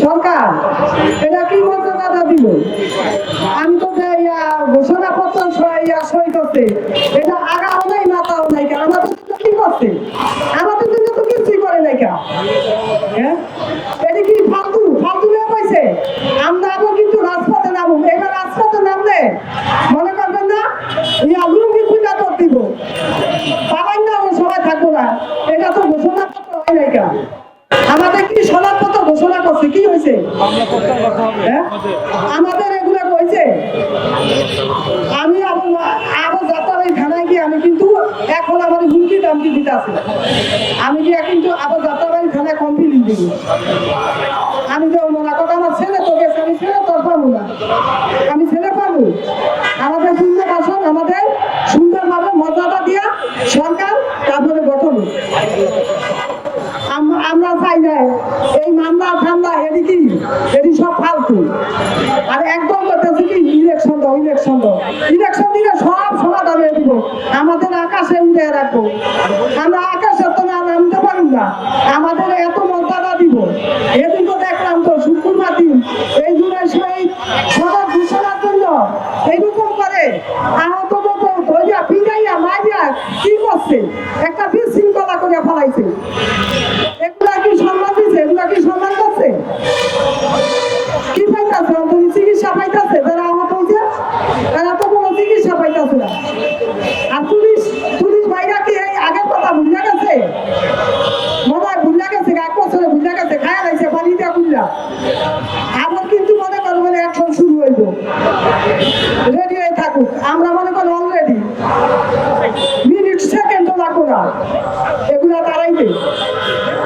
সরকার? এটা কি মর্যাদা দিব? আমি তো ঘোষণাপত্র সই- করছে এটা আগাও নাই মাথাও নাই আমাদের কি করছে? আমাদের জন্য তো কিছুই করে নাই হ্যাঁ এটা কি ফালতু ফালতু নিয়ে পাইছে আমরা আবার কিন্তু রাজপথে নামুক এবার রাজপথে নামলে, মনে করবেন না ইয়া লুঙ্গি খুঁজা তোর দিব। পাবেন না ও সবাই থাকব না। এটা তো ঘোষণাপত্র হয় নাই কেন? আমাদের কি সনদপত্র ঘোষণা করছে? কি হয়েছে? হ্যাঁ? আমাদের এগুলো হয়েছে আমি আবার যাত্রাবাড়ি থানায় গিয়ে আমি কিন্তু এখন আমার হুমকি দামকি দিতে আছে। আমি গিয়ে কিন্তু আবার যাত্রাবাড়ি থানায় কমপ্লেন দিব আমি তো পাবো না। আমি ছেলে পাবো আমাদের পূর্ণ শাসন আমাদের সুন্দরভাবে মর্যাদা দিয়া সরকার তারপরে গঠন। আমরা চাই না এই মামলা ঠান্ডা এটি কি এটি সব ফালতু। আর একদম করতেছে কি ইলেকশন দাও ইলেকশন দাও। ইলেকশন দিলে সব সমাধান হয়ে দিব আমাদের আকাশে উঠে রাখব। আমরা আকাশে তো না, নামতে পারি না আমাদের এত মর্যাদা দিব এদিন তো দেখলাম তো শুক্রবার দিন এই জুলাই শহীদ সদর ঘোষণার জন্য এইরকম করে আহত মতো ধরিয়া পিড়াইয়া মারিয়া কি করছে একটা বিশৃঙ্খলা করে ফেলাইছে। এগুলা কি সম্মান দিচ্ছে এগুলা কি সম্মান করছে? কি পাইতাছে? অন্তরি চিকিৎসা পাইতাছে? যারা আহত হয়েছে, তারা তো কোনো চিকিৎসা পাইতাছে না। আর পুলিশ পুলিশ ভাইরা কি এই আগের কথা ভুলে গেছে? মনে হয় ভুলে গেছে, এক বছরে ভুলে গেছে, খায়া লাগছে পানি দিয়া ভুললা আবার কিন্তু মনে করবেন অ্যাকশন শুরু হইব রেডি হয়ে থাকুক। আমরা মনে out.